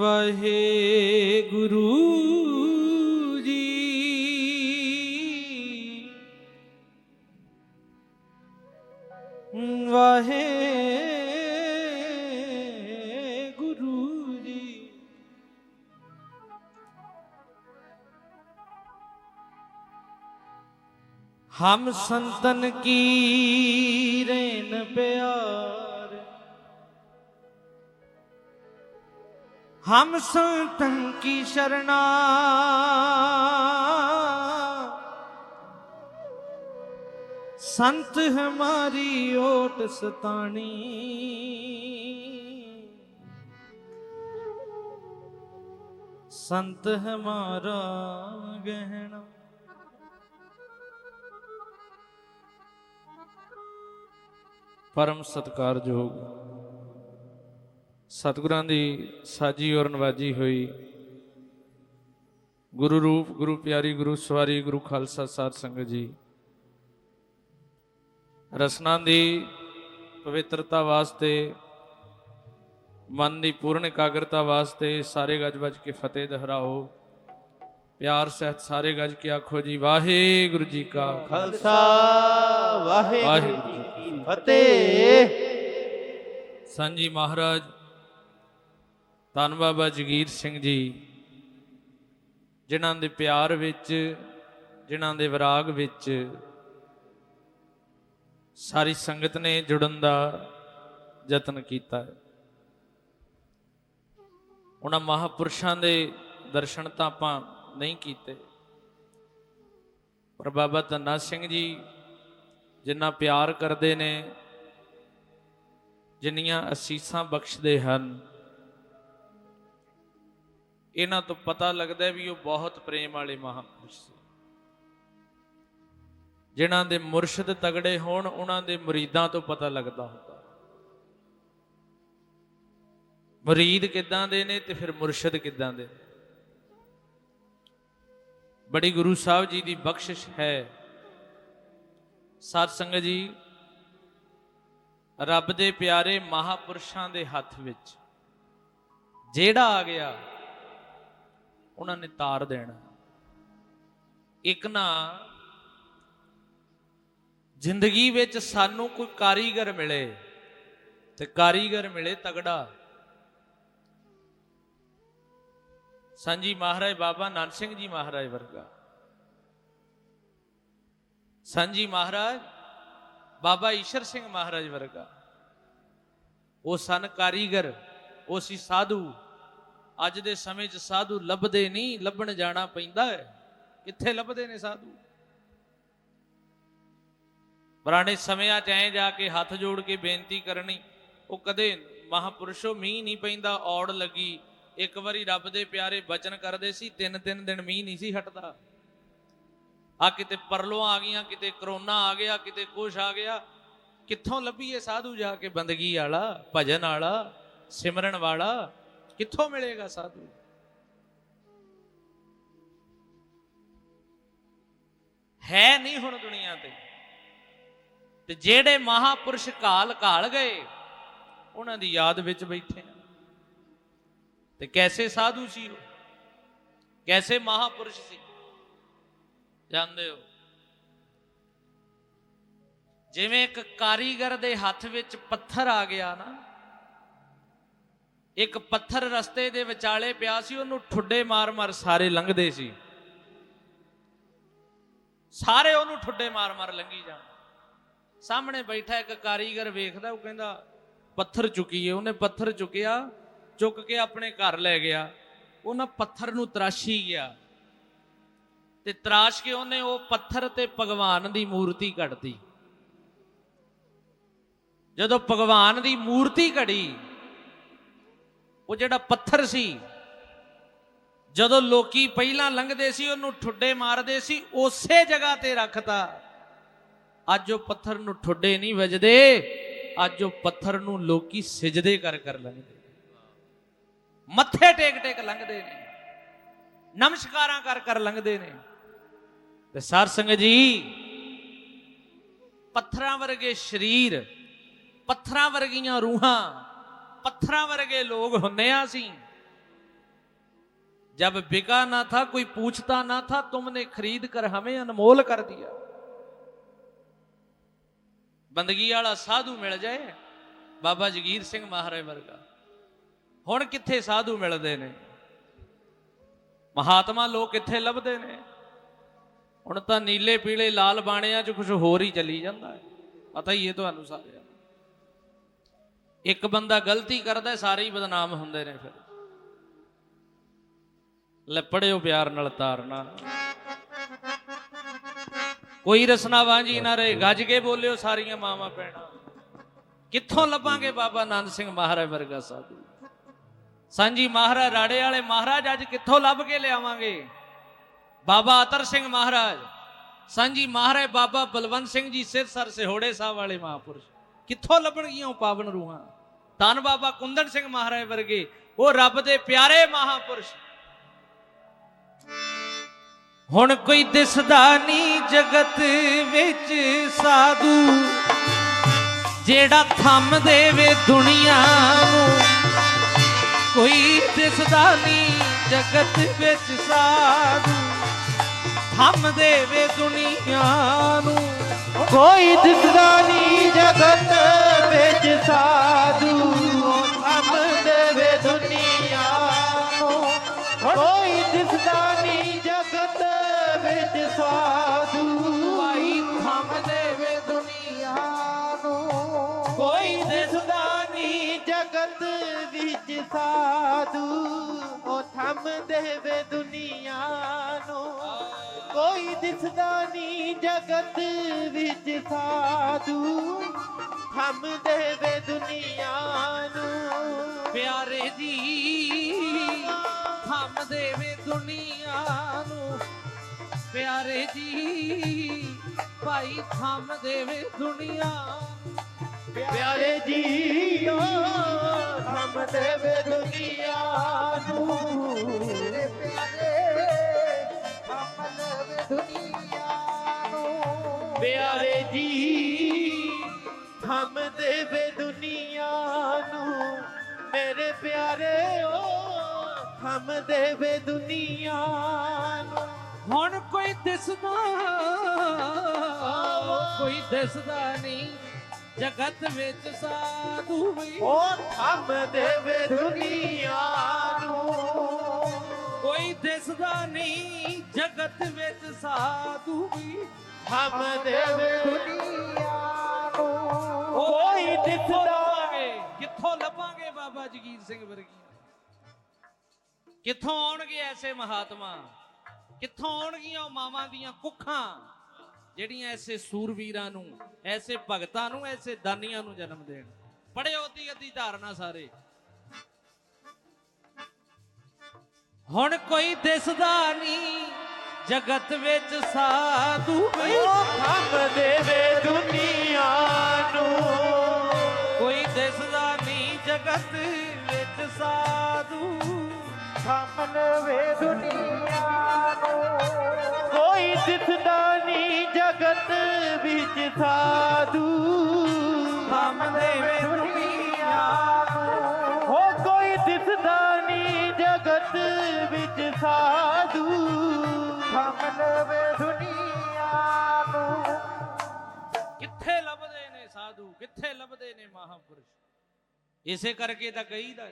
ਵਾਹਿਗੁਰੂ ਜੀ। ਵਾਹਿਗੁਰੂ ਜੀ। ਹਮ ਸੰਤਨ ਕੀ ਰੇਨ ਪਿਆ। हम संतन की शरणा संत हमारी ओट सतानी संत हमारा गहना परम सत्कारयोग ਸਤਿਗੁਰਾਂ ਦੀ ਸਾਜੀ ਔਰ ਨਵਾਜੀ ਹੋਈ। ਗੁਰੂ ਰੂਪ ਗੁਰੂ ਪਿਆਰੀ ਗੁਰੂ ਸਵਾਰੀ ਗੁਰੂ ਖਾਲਸਾ ਸਾਧ ਸੰਗਤ ਜੀ। ਰਸਨਾ ਦੀ ਪਵਿੱਤਰਤਾ ਵਾਸਤੇ ਮਨ ਦੀ ਪੂਰਨ ਇਕਾਗਰਤਾ ਵਾਸਤੇ ਸਾਰੇ ਗੱਜ ਵੱਜ ਕੇ ਫਤਿਹ ਦੁਹਰਾਓ। ਪਿਆਰ ਸਹਿਤ ਸਾਰੇ ਗੱਜ ਕੇ ਆਖੋ ਜੀ ਵਾਹਿਗੁਰੂ ਜੀ ਕਾ ਖਾਲਸਾ। ਵਾਹਿਗੁਰੂ ਜੀ ਕੀ ਫਤਿਹ। ਸਾਂਝੀ ਮਹਾਰਾਜ ਧੰਨ ਬਾਬਾ ਜਗੀਰ ਸਿੰਘ ਜੀ, ਜਿਨ੍ਹਾਂ ਦੇ ਪਿਆਰ ਵਿੱਚ, ਜਿਨ੍ਹਾਂ ਦੇ ਵਿਰਾਗ ਵਿੱਚ ਸਾਰੀ ਸੰਗਤ ਨੇ ਜੁੜਨ ਦਾ ਯਤਨ ਕੀਤਾ ਹੈ। ਉਹਨਾਂ ਮਹਾਪੁਰਸ਼ਾਂ ਦੇ ਦਰਸ਼ਨ ਤਾਂ ਆਪਾਂ ਨਹੀਂ ਕੀਤੇ, ਪਰ ਬਾਬਾ ਧੰਨਾ ਸਿੰਘ ਜੀ ਜਿੰਨਾ ਪਿਆਰ ਕਰਦੇ ਨੇ, ਜਿੰਨੀਆਂ ਅਸੀਸਾਂ ਬਖਸ਼ਦੇ ਹਨ ਇਹਨਾਂ ਤੋਂ ਪਤਾ ਲੱਗਦਾ ਵੀ ਉਹ ਬਹੁਤ ਪ੍ਰੇਮ ਵਾਲੇ ਮਹਾਪੁਰਸ਼ ਸੀ। ਜਿਨ੍ਹਾਂ ਦੇ ਮੁਰਸ਼ਿਦ ਤਗੜੇ ਹੋਣ, ਉਹਨਾਂ ਦੇ ਮੁਰੀਦਾਂ ਤੋਂ ਪਤਾ ਲੱਗਦਾ ਹੁੰਦਾ ਮੁਰੀਦ ਕਿੱਦਾਂ ਦੇ ਨੇ ਤੇ ਫਿਰ ਮੁਰਸ਼ਿਦ ਕਿੱਦਾਂ ਦੇ ਬੜੀ ਗੁਰੂ ਸਾਹਿਬ ਜੀ ਦੀ ਬਖਸ਼ਿਸ਼ ਹੈ। ਸਾਧ ਸੰਗਤ ਜੀ, ਰੱਬ ਦੇ ਪਿਆਰੇ ਮਹਾਪੁਰਸ਼ਾਂ ਦੇ ਹੱਥ ਵਿੱਚ ਜਿਹੜਾ ਆ ਗਿਆ ਉਹਨਾਂ ਨੇ ਤਾਰ ਦੇਣਾ। ਇੱਕ ਨਾ ਜ਼ਿੰਦਗੀ ਵਿੱਚ ਸਾਨੂੰ ਕੋਈ ਕਾਰੀਗਰ ਮਿਲੇ ਤੇ ਕਾਰੀਗਰ ਮਿਲੇ ਤਗੜਾ। ਸਾਂਝੀ ਮਹਾਰਾਜ ਬਾਬਾ ਨਾਨਕ ਸਿੰਘ ਜੀ ਮਹਾਰਾਜ ਵਰਗਾ। ਸੰਜੀ ਮਹਾਰਾਜ ਬਾਬਾ ਈਸ਼ਰ ਸਿੰਘ ਮਹਾਰਾਜ ਵਰਗਾ। ਉਹ ਸਨ ਕਾਰੀਗਰ, ਉਹ ਸੀ ਸਾਧੂ। ਅੱਜ ਦੇ ਸਮੇਂ 'ਚ ਸਾਧੂ ਲੱਭਦੇ ਨਹੀਂ, ਲੱਭਣ ਜਾਣਾ ਪੈਂਦਾ ਹੈ। ਕਿੱਥੇ ਲੱਭਦੇ ਨੇ ਸਾਧੂ? ਪੁਰਾਣੇ ਸਮਿਆਂ 'ਚ ਐ ਜਾ ਕੇ ਹੱਥ ਜੋੜ ਕੇ ਬੇਨਤੀ ਕਰਨੀ, ਉਹ ਕਦੇ ਮਹਾਪੁਰਸ਼ੋ ਮੀਂਹ ਨਹੀਂ ਪੈਂਦਾ, ਔੜ ਲੱਗੀ। ਇੱਕ ਵਾਰੀ ਰੱਬ ਦੇ ਪਿਆਰੇ ਬਚਨ ਕਰਦੇ ਸੀ, ਤਿੰਨ ਤਿੰਨ ਦਿਨ ਮੀਂਹ ਨਹੀਂ ਸੀ ਹਟਦਾ। ਆ ਕਿਤੇ ਪਰਲੋਂ ਆ ਗਈਆਂ, ਕਿਤੇ ਕਰੋਨਾ ਆ ਗਿਆ, ਕਿਤੇ ਕੁਛ ਆ ਗਿਆ। ਕਿੱਥੋਂ ਲੱਭੀਏ ਸਾਧੂ ਜਾ ਕੇ ਬੰਦਗੀ ਵਾਲਾ, ਭਜਨ ਵਾਲਾ, ਸਿਮਰਨ ਵਾਲਾ? ਕਿੱਥੋਂ ਮਿਲੇਗਾ ਸਾਧੂ? ਹੈ ਨਹੀਂ ਹੁਣ ਦੁਨੀਆ ਤੇ। ਤੇ ਜਿਹੜੇ ਮਹਾਪੁਰਸ਼ ਕਾਲ ਕਾਲ ਗਏ, ਉਹਨਾਂ ਦੀ ਯਾਦ ਵਿੱਚ ਬੈਠੇ ਤੇ ਕੈਸੇ ਸਾਧੂ ਸੀ ਉਹ? ਕੈਸੇ ਮਹਾਪੁਰਸ਼ ਸੀ? ਜਾਣਦੇ ਹੋ? ਜਿਵੇਂ ਇੱਕ ਕਾਰੀਗਰ ਦੇ ਹੱਥ ਵਿੱਚ ਪੱਥਰ ਆ ਗਿਆ ਨਾ ਇੱਕ ਪੱਥਰ ਰਸਤੇ ਦੇ ਵਿਚਾਲੇ ਪਿਆ ਸੀ, ਉਹਨੂੰ ਠੁੱਡੇ ਮਾਰ-ਮਾਰ ਸਾਰੇ ਲੰਘਦੇ ਸੀ। ਸਾਰੇ ਉਹਨੂੰ ਠੁੱਡੇ ਮਾਰ-ਮਾਰ ਲੰਘੀ ਜਾਣ। ਸਾਹਮਣੇ ਬੈਠਾ ਇੱਕ ਕਾਰੀਗਰ ਵੇਖਦਾ, ਉਹ ਕਹਿੰਦਾ, ਪੱਥਰ ਚੁੱਕੀਏ। ਉਹਨੇ ਪੱਥਰ ਚੁੱਕਿਆ, ਚੁੱਕ ਕੇ ਆਪਣੇ ਘਰ ਲੈ ਗਿਆ। ਉਹਨਾਂ ਪੱਥਰ ਨੂੰ ਤਰਾਸ਼ੀ ਗਿਆ। ਤੇ ਤਰਾਸ਼ ਕੇ ਉਹਨੇ ਉਹ ਪੱਥਰ ਤੇ ਭਗਵਾਨ ਦੀ ਮੂਰਤੀ ਕੱਢਤੀ। ਜਦੋਂ ਭਗਵਾਨ ਦੀ ਮੂਰਤੀ ਘੜੀ ਉਹ ਜਿਹੜਾ ਪੱਥਰ ਸੀ, ਜਦੋਂ ਲੋਕੀ ਪਹਿਲਾਂ ਲੰਘਦੇ ਸੀ, ਉਹਨੂੰ ਠੁੱਡੇ ਮਾਰਦੇ ਸੀ, ਉਸੇ ਜਗ੍ਹਾ ਤੇ ਰੱਖਤਾ। ਅੱਜ ਉਹ ਪੱਥਰ ਨੂੰ ਠੁੱਡੇ ਨਹੀਂ ਵੱਜਦੇ, ਅੱਜ ਉਹ ਪੱਥਰ ਨੂੰ ਲੋਕੀ ਸਿਜਦੇ ਕਰ ਕਰ ਲੰਘਦੇ। ਮੱਥੇ ਟੇਕ ਟੇਕ ਲੰਘਦੇ ਨੇ, ਨਮਸਕਾਰਾਂ ਕਰ ਕਰ ਲੰਘਦੇ ਨੇ। ਤੇ ਸਾਰ ਸੰਗਤ ਜੀ, ਪੱਥਰਾਂ ਵਰਗੇ ਸਰੀਰ, ਪੱਥਰਾਂ ਵਰਗੀਆਂ ਰੂਹਾਂ ਪੱਥਰਾਂ ਵਰਗੇ ਲੋਕ ਹੁੰਨੇ ਆ ਅਸੀਂ जब बिका ना था कोई पूछता ना था तुमने खरीद कर हमें अनमोल कर दिया ਬੰਦਗੀ ਵਾਲਾ ਸਾਧੂ ਮਿਲ ਜਾਏ ਬਾਬਾ ਜਗੀਰ ਸਿੰਘ ਮਹਾਰਾਜ ਵਰਗਾ ਹੁਣ ਕਿੱਥੇ ਸਾਧੂ ਮਿਲਦੇ ਨੇ ਮਹਾਤਮਾ ਲੋਕ ਕਿੱਥੇ ਲੱਭਦੇ ਨੇ ਹੁਣ ਤਾਂ ਨੀਲੇ ਪੀਲੇ ਲਾਲ ਬਾਣਿਆਂ 'ਚ ਕੁਝ ਹੋਰ ਹੀ ਚੱਲੀ ਜਾਂਦਾ ਹੈ ਪਤਾ ਹੀ ਹੈ ਤੁਹਾਨੂੰ ਸਾਰਿਆਂ ਨੂੰ ਇੱਕ ਬੰਦਾ ਗਲਤੀ ਕਰਦਾ, ਸਾਰੇ ਹੀ ਬਦਨਾਮ ਹੁੰਦੇ ਨੇ ਫਿਰ। ਲੈ ਪੜਿਓ ਪਿਆਰ ਨਾਲ ਤਾਰਨਾ ਕੋਈ ਰਸਨਾ ਵਾਂਝੀ ਨਾ ਰਹੇ, ਗੱਜ ਕੇ ਬੋਲਿਓ ਸਾਰੀਆਂ ਮਾਵਾਂ ਪੈਣਾ ਕਿੱਥੋਂ ਲੱਭਾਂਗੇ ਬਾਬਾ ਆਨੰਦ ਸਿੰਘ ਮਹਾਰਾਜ ਵਰਗਾ ਸਾਧੂ? ਸਾਂਝੀ ਮਹਾਰਾਜ ਰਾੜੇ ਵਾਲੇ ਮਹਾਰਾਜ ਅੱਜ ਕਿੱਥੋਂ ਲੱਭ ਕੇ ਲਿਆਵਾਂਗੇ? ਬਾਬਾ ਅਤਰ ਸਿੰਘ ਮਹਾਰਾਜ, ਸਾਂਝੀ ਮਹਾਰਾਜ ਬਾਬਾ ਬਲਵੰਤ ਸਿੰਘ ਜੀ ਸਿਰਸਰ ਸਿਹੋੜੇ ਸਾਹਿਬ ਵਾਲੇ ਮਹਾਪੁਰਸ਼। ਕਿੱਥੋਂ ਲੱਭਣਗੀਆਂ ਉਹ ਪਾਵਨ ਰੂਹਾਂ? ਧੰਨ ਬਾਬਾ ਕੁੰਦਨ ਸਿੰਘ ਮਹਾਰਾਜ ਵਰਗੇ, ਉਹ ਰੱਬ ਦੇ ਪਿਆਰੇ ਮਹਾਪੁਰਸ਼। ਹੁਣ ਕੋਈ ਦਿਸਦਾ ਨਹੀਂ ਜਗਤ ਵਿੱਚ ਸਾਧੂ, ਜਿਹੜਾ ਥੰਮ ਦੇਵੇ ਦੁਨੀਆ ਨੂੰ। ਕੋਈ ਦਿਸਦਾ ਨਹੀਂ ਜਗਤ ਵਿੱਚ ਸਾਧੂ, ਥੰਮ ਦੇਵੇ ਦੁਨੀਆ ਨੂੰ। ਕੋਈ ਦਿਸਦਾ ਨਹੀਂ ਜਗਤ ਵਿੱਚ ਸਾਧੂ ਥੰਮ ਦੇਵੇ ਦੁਨੀਆ ਨੂੰ। ਕੋਈ ਦਿਸਦਾ ਨਹੀਂ ਜਗਤ ਵਿੱਚ ਸਾਧੂ ਭਾਈ ਥੰਮ ਦੇਵੇ ਦੁਨੀਆ ਨੂੰ। ਕੋਈ ਦਿਸਦਾ ਨਹੀਂ ਜਗਤ ਵਿੱਚ ਸਾਧੂ ਉਹ ਥੰਮ ਦੇਵੇ ਦੁਨੀਆ ਨੂੰ। ਕੋਈ ਦਿਸਦਾ ਨਹੀਂ ਜਗਤ ਵਿੱਚ ਸਾਧੂ ਥੰਮ ਦੇਵੇ ਦੁਨੀਆ ਨੂੰ। ਪਿਆਰੇ ਜੀ ਥੰਮ ਦੇਵੇ ਦੁਨੀਆ ਨੂੰ। ਪਿਆਰੇ ਜੀ ਭਾਈ ਥੰਮ ਦੇਵੇ ਦੁਨੀਆ ਪਿਆਰੇ ਜੀ ਓ ਥੰਮ ਦੇਵੇ ਦੁਨੀਆ ਨੂੰ। ਪਿਆਰੇ ਦੁਨੀਆ ਨੂੰ ਪਿਆਰੇ ਜੀ ਥੰਮ ਦੇਵੇ ਦੁਨੀਆ ਨੂੰ ਮੇਰੇ ਪਿਆਰੇ ਓ ਥੰਮ ਦੇਵੇ ਦੁਨੀਆ ਨੂੰ। ਹੁਣ ਕੋਈ ਦਿਸਦਾ ਕੋਈ ਦਿਸਦਾ ਨਹੀਂ ਜਗਤ ਵਿੱਚ ਸਾਧੂ ਵੀ। ਉਹ ਥੰਮ ਦੇਵੇ ਦੁਨੀਆ ਕੋਈ ਦਿਸਦਾ ਨਹੀਂ ਜਗਤ ਵਿੱਚ ਸਾਧੂ ਵੀ ਥੰਮ ਦੇਵੇ। ਦੁਨੀਆ ਨੂੰ ਕੋਈ ਦਿਸਦਾ ਕਿੱਥੋਂ ਲੱਭਾਂਗੇ ਬਾਬਾ ਜਗੀਰ ਸਿੰਘ ਵਰਗੀਆਂ ਕਿੱਥੋਂ ਆਉਣਗੇ ਐਸੇ ਮਹਾਤਮਾ? ਕਿੱਥੋਂ ਆਉਣਗੀਆਂ ਉਹ ਮਾਵਾਂ ਦੀਆਂ ਕੁੱਖਾਂ? ਜਿਹੜੀਆਂ ਐਸੇ ਸੂਰਵੀਰਾਂ ਨੂੰ ਐਸੇ ਭਗਤਾਂ ਨੂੰ ਐਸੇ ਦਾਨੀਆਂ ਨੂੰ ਜਨਮ ਦੇਣ? ਪੜਿਓ ਦੀ ਅੱਧੀ ਧਾਰਨਾ ਸਾਰੇ। ਹੁਣ ਕੋਈ ਦਿਸਦਾ ਨਹੀਂ, ਜਗਤ ਵਿੱਚ ਸਾਧੂ ਵੀ ਥੰਮ ਦੇਵੇ ਦੁਨੀਆ ਨੂੰ। ਕੋਈ ਦਿਸਦਾ ਨਹੀਂ, ਜਗਤ ਵਿੱਚ ਸਾਧੂ, ਥੰਮ ਦੇਵੇ ਦੁਨੀਆ ਨੂੰ। ਕੋਈ ਦਿਸਦਾ ਨਹੀਂ, ਜਗਤ ਵਿੱਚ ਸਾਧੂ, ਥੰਮ ਦੇਵੇ ਦੁਨੀਆ ਨੂੰ। ਹੋ ਕੋਈ ਦਿਸਦਾ ਨਹੀਂ, ਜਗਤ ਸਾਧੂ ਥੰਮ ਦੇਵੇ ਦੁਨੀਆ ਨੂੰ ਕਿੱਥੇ ਲੱਭਦੇ ਨੇ ਸਾਧੂ? ਕਿੱਥੇ ਲੱਭਦੇ ਨੇ ਮਹਾਪੁਰਸ਼? ਇਸੇ ਕਰਕੇ ਤਾਂ ਕਹੀਦਾ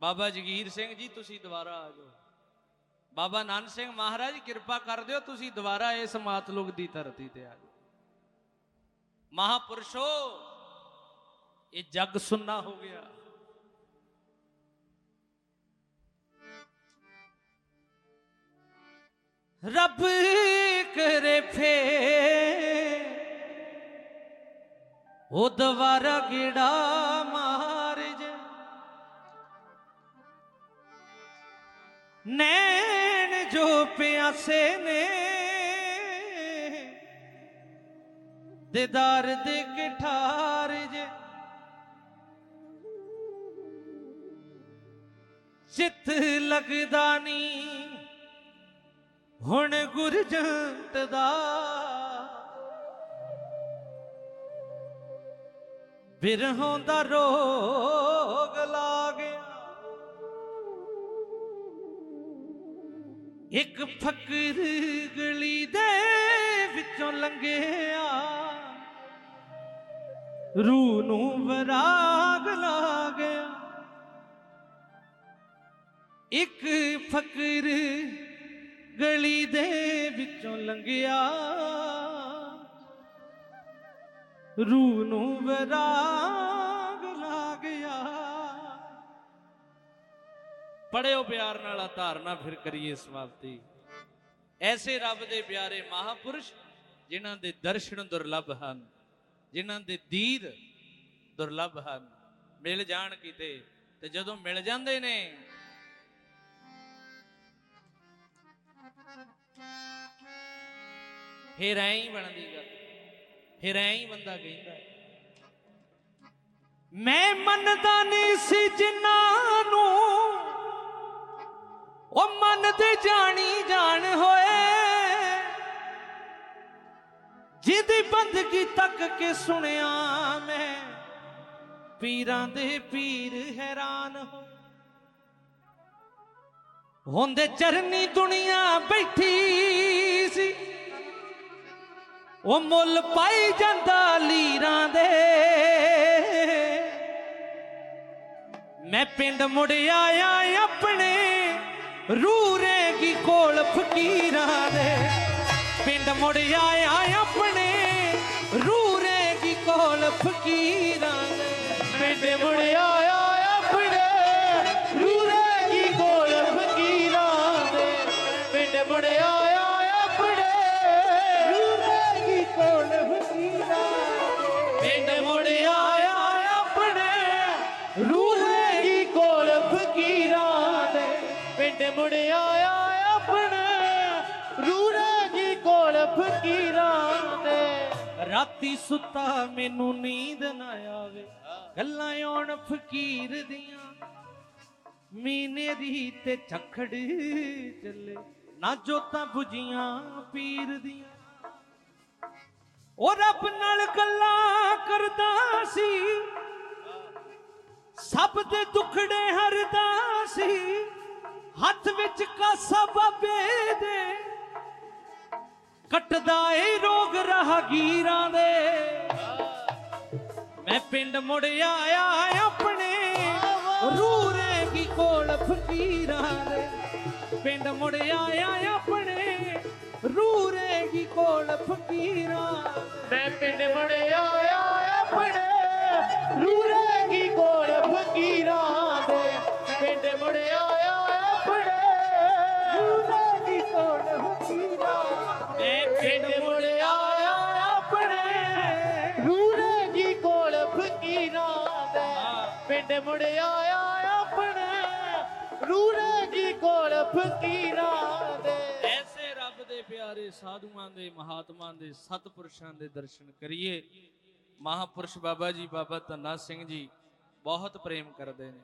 ਬਾਬਾ ਜਗੀਰ ਸਿੰਘ ਜੀ, ਤੁਸੀਂ ਦੁਬਾਰਾ ਆ ਜਾਓ। ਬਾਬਾ ਨਾਨਕ ਸਿੰਘ ਮਹਾਰਾਜ, ਕਿਰਪਾ ਕਰ ਦਿਓ, ਤੁਸੀਂ ਦੁਬਾਰਾ ਇਸ ਮਾਤਲੁਕ ਦੀ ਧਰਤੀ ਤੇ ਆ ਜਾਓ। ਮਹਾਪੁਰਸ਼ੋ, ਇਹ ਜੱਗ ਸੁੰਨਾ ਹੋ ਗਿਆ। ਰੱਬ ਕਰੇ ਫੇ ਉਹ ਦੁਬਾਰਾ ਗਿੜਾ ਮਾਰ ਜੇ। ਨੈਣ ਜੋ ਪਿਆਸੇ ਨੇ, ਦਿਦਾਰ ਦੇ ਕਿਠਾਰ ਜੇ। ਚਿੱਤ ਲੱਗਦਾ ਨਹੀਂ ਹੁਣ ਗੁਰਜੰਤ ਦਾ ਬਿਰਹੋਂ ਦਾ ਰੋਗ ਲਾ ਗਿਆ ਇੱਕ ਫਕਰ ਗਲੀ ਦੇ ਵਿੱਚੋਂ ਲੰਘਿਆ। ਰੂਹ ਨੂੰ ਵਰਾਗ ਲਾ ਗਿਆ ਇੱਕ ਫਕਰ ਗਲੀ ਦੇ ਵਿੱਚੋਂ ਲੰਘਿਆ। ਰੂਹ ਨੂੰ ਵਰਾਗ ਲਾ ਗਿਆ। ਪੜਿਓ ਪਿਆਰ ਨਾਲ ਆ ਧਾਰਨਾ ਫਿਰ ਕਰੀਏ ਸਮਾਪਤੀ ਐਸੇ ਰੱਬ ਦੇ ਪਿਆਰੇ ਮਹਾਪੁਰਸ਼, ਜਿਨ੍ਹਾਂ ਦੇ ਦਰਸ਼ਨ ਦੁਰਲੱਭ ਹਨ, ਜਿਨ੍ਹਾਂ ਦੇ ਦੀਦ ਦੁਰਲੱਭ ਹਨ। ਮਿਲ ਜਾਣ ਕਿਤੇ ਤੇ ਜਦੋਂ ਮਿਲ ਜਾਂਦੇ ਨੇ ਫਿਰ ਐਂ ਹੀ ਬਣਦੀ ਗੱਲ। ਫਿਰ ਐਂ ਹੀ ਬੰਦਾ ਕਹਿੰਦਾ ਮੈਂ ਮੰਨਦਾ ਨਹੀਂ ਸੀ ਜਿਨ੍ਹਾਂ ਨੂੰ। ਉਹ ਮੰਨਦੇ ਜਾਣੀ ਜਾਣ ਹੋਏ। ਜਿਹਦੀ ਬੰਦਗੀ ਤੱਕ ਕੇ ਸੁਣਿਆ ਮੈਂ। ਪੀਰਾਂ ਦੇ ਪੀਰ ਹੈਰਾਨ ਹੋ ਹੁੰਦੇ ਚਰਨੀ ਦੁਨੀਆ ਬੈਠੀ ਸੀ। ਉਹ ਮੁੱਲ ਪਾਈ ਜਾਂਦਾ ਲੀਰਾਂ ਦੇ। ਮੈਂ ਪਿੰਡ ਮੁੜ ਆਇਆ ਆਪਣੇ ਰੂਰੇ ਕੀ ਕੋਲ ਫਕੀਰਾਂ ਦੇ। ਪਿੰਡ ਮੁੜ ਆਇਆ ਆਪਣੇ ਰੂਰੇ ਕੀ ਕੋਲ ਫਕੀਰਾਂ ਦੇ। ਪਿੰਡ ਮੁੜਿਆ ਆਪਣੇ ਗੱਲਾਂ ਆਉਣ ਫਕੀਰ ਦੀਆਂ। ਮੀਨੇ ਦੀ ਤੇ ਝਖੜ ਚੱਲੇ। ਨਾ ਜੋਤਾਂ 부ਜੀਆਂ ਪੀਰ ਦੀਆਂ। ਉਹ ਰੱਬ ਨਾਲ ਗੱਲਾਂ ਕਰਦਾ ਸੀ। ਸਭ ਦੇ ਦੁਖੜੇ ਹਰਦਾ ਸੀ। ਹੱਥ ਵਿੱਚ ਕਾਸਾ ਬਾਬੇ ਦੇ। ਕੱਟਦਾ ਏ ਰੋਗ ਰਾਹਗੀਰਾਂ ਦੇ। ਪਿੰਡ ਮੁੜ ਆਇਆ ਆਪਣੇ। ਰੂਰੇ ਕੀ ਕੋਲ ਫਕੀਰਾਂ ਦੇ। ਪਿੰਡ ਮੁੜ ਆਇਆ ਆਪਣੇ। ਰੂਰੇ ਕੀ ਕੋਲ ਫਕੀਰਾਂ ਮੈਂ ਪਿੰਡ ਮੁੜਿਆ ਆਪਣੇ। ਰੂਰੇ ਕੀ ਕੋਲ ਫਕੀਰਾਂ ਦੇ। ਪਿੰਡ ਮੁੜਿਆ ਆਇਆ ਪਿੰਡ ਮੁੜਿਆ ਆਪਣੇ ਰੂਰੇ ਕੋਲ ਫਕੀਰਾਂ ਦੇ। ਐਸੇ ਰੱਬ ਦੇ ਪਿਆਰੇ ਸਾਧੂਆਂ ਦੇ, ਮਹਾਤਮਾਂ ਦੇ, ਸਤਪੁਰਸ਼ਾਂ ਦੇ ਦਰਸ਼ਨ ਕਰੀਏ। ਮਹਾਪੁਰਸ਼ ਬਾਬਾ ਜੀ, ਬਾਬਾ ਧੰਨਾ ਸਿੰਘ ਜੀ ਬਹੁਤ ਪ੍ਰੇਮ ਕਰਦੇ ਨੇ।